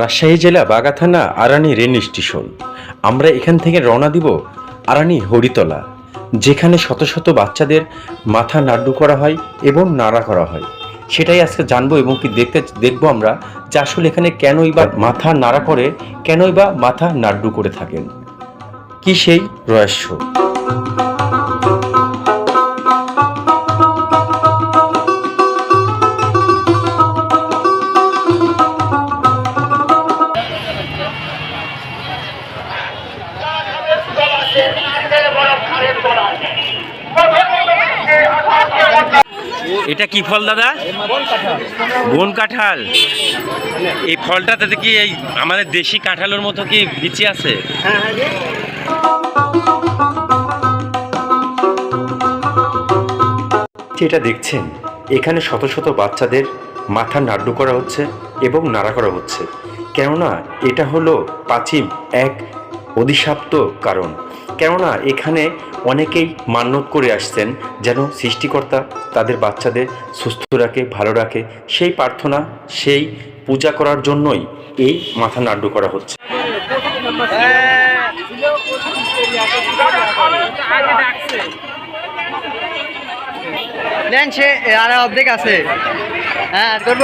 রাজশাহী জেলা বাগা থানা Arani rail station. আমরা এখান থেকে রওনা দিব আরানি হরিতলা, যেখানে শত শত বাচ্চাদের মাথা নাড্ডু করা হয় এবং নাড়া করা হয়। সেটাই আজকে জানব এবং কি দেখতে দেখব আমরা যে আসলে এখানে কেনই বা মাথা নাড়া করে, কেনই বা মাথা নাড্ডু করে থাকেন। কি সেই রহস্য? এটা কি ফল, দাদা? বন কাঁঠাল। এই ফলটা তাতে কি এই আমাদের দেশি কাঁঠালের মতো কি বিচি আছে? যেটা দেখছেন, এখানে শত শত বাচ্চাদের মাথা নাড়ু করা হচ্ছে এবং নাড়া করা হচ্ছে। কেননা এটা হলো প্রাচীন এক অধিশাপ্ত কারণ। কেননা এখানে অনেকেই মান্যত করে আসছেন যেন সৃষ্টিকর্তা তাদের বাচ্চাদের সুস্থ রাখে, ভালো রাখে। সেই প্রার্থনা, সেই পূজা করার জন্যই এই মাথা নাড়ু করা হচ্ছে। আছে। হ্যাঁ করব